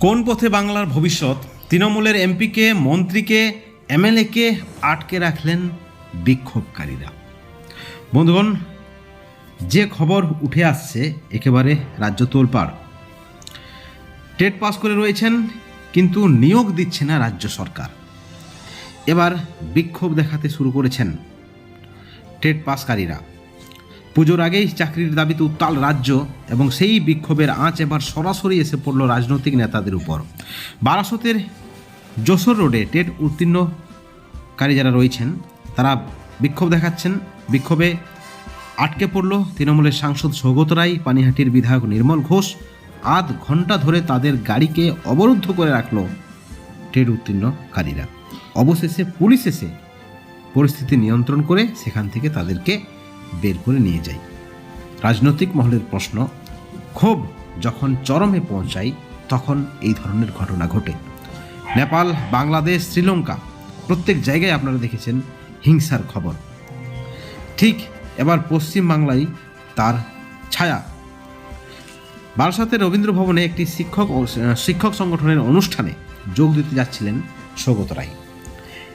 কোন পথে বাংলার ভবিষ্যৎ? তৃণমূলের এমপিকে, মন্ত্রীকে, এমএলএকে আটকে রাখলেন বিক্ষোভকারীরা। বন্ধুগণ, যে খবর উঠে আসছে একেবারে রাজ্য তোলপাড়। টেট পাস করে রয়েছেন, কিন্তু নিয়োগ দিচ্ছে না রাজ্য সরকার। এবার বিক্ষোভ দেখাতে শুরু করেছেন টেট পাসকারীরা। পুজোর আগেই চাকরির দাবিতে উত্তাল রাজ্য এবং সেই বিক্ষোভের আঁচ এবার সরাসরি এসে পড়ল রাজনৈতিক নেতাদের উপর। বারাসতের যশোর রোডে টেট উত্তীর্ণকারী যারা রয়েছেন, তারা বিক্ষোভ দেখাচ্ছেন। বিক্ষোভে আটকে পড়ল তৃণমূলের সাংসদ সৌগত রায়, পানিহাটির বিধায়ক নির্মল ঘোষ। আধ ঘণ্টা ধরে তাদের গাড়িকে অবরুদ্ধ করে রাখল টেট উত্তীর্ণকারীরা। অবশেষে পুলিশ এসে পরিস্থিতি নিয়ন্ত্রণ করে সেখান থেকে তাদেরকে বের করে নিয়ে যাই। রাজনৈতিক মহলের প্রশ্ন, ক্ষোভ যখন চরমে পৌঁছায়, তখন এই ধরনের ঘটনা ঘটে। নেপাল, বাংলাদেশ, শ্রীলঙ্কা প্রত্যেক জায়গায় আপনারা দেখেছেন হিংসার খবর। ঠিক এবার পশ্চিম বাংলায় তার ছায়া। বারাসাতের রবীন্দ্র ভবনে একটি শিক্ষক শিক্ষক সংগঠনের অনুষ্ঠানে যোগ দিতে যাচ্ছিলেন সৌগত রায়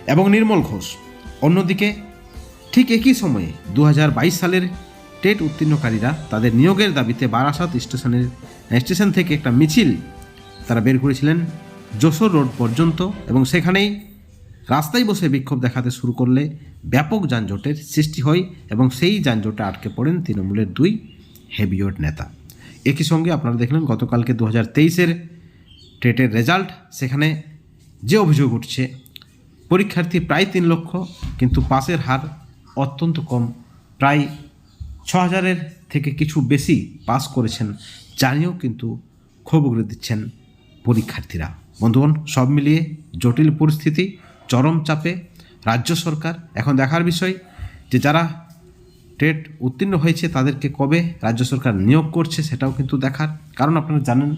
এবং নির্মল ঘোষ। অন্যদিকে ঠিক একই সময়ে দু হাজার বাইশ সালের টেট উত্তীর্ণকারীরা তাদের নিয়োগের দাবিতে বারাসাত স্টেশনের, স্টেশন থেকে একটা মিছিল তারা বের করেছিলেন যশোর রোড পর্যন্ত এবং সেখানেই রাস্তায় বসে বিক্ষোভ দেখাতে শুরু করলে ব্যাপক যানজটের সৃষ্টি হয় এবং সেই যানজটে আটকে পড়েন তৃণমূলের দুই হেভিওয়েট নেতা। একই সঙ্গে আপনারা দেখলেন গতকালকে দু হাজার তেইশের টেটের রেজাল্ট, সেখানে যে অভিযোগ উঠছে, পরীক্ষার্থী প্রায় তিন লক্ষ, কিন্তু পাশের হার অত্যন্ত কম। প্রায় ছ হাজারের থেকে কিছু বেশি পাস করেছেন, জানিয়েও কিন্তু ক্ষোভ উগড়ে দিচ্ছেন পরীক্ষার্থীরা। বন্ধুগণ, সব মিলিয়ে জটিল পরিস্থিতি, চরম চাপে রাজ্য সরকার এখন দেখার বিষয় যে যারা টেট উত্তীর্ণ হয়েছে তাদেরকে কবে রাজ্য সরকার নিয়োগ করছে সেটাও কিন্তু দেখার। কারণ আপনারা জানেন,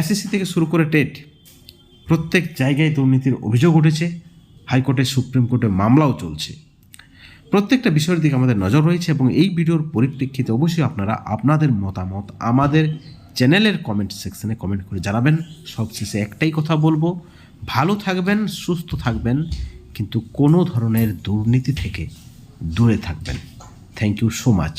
এসএসসি থেকে শুরু করে টেট প্রত্যেক জায়গায় দুর্নীতির অভিযোগ উঠেছে, হাইকোর্টে, সুপ্রিম কোর্টে মামলাও চলছে। প্রত্যেকটা বিষয়ের দিকে আমাদের নজর রয়েছে এবং এই ভিডিওর পরিপ্রেক্ষিতে অবশ্যই আপনারা আপনাদের মতামত আমাদের চ্যানেলের কমেন্ট সেকশনে কমেন্ট করে জানাবেন। সবশেষে একটাই কথা বলব, ভালো থাকবেন, সুস্থ থাকবেন, কিন্তু কোনো ধরনের দুর্নীতি থেকে দূরে থাকবেন। Thank you so much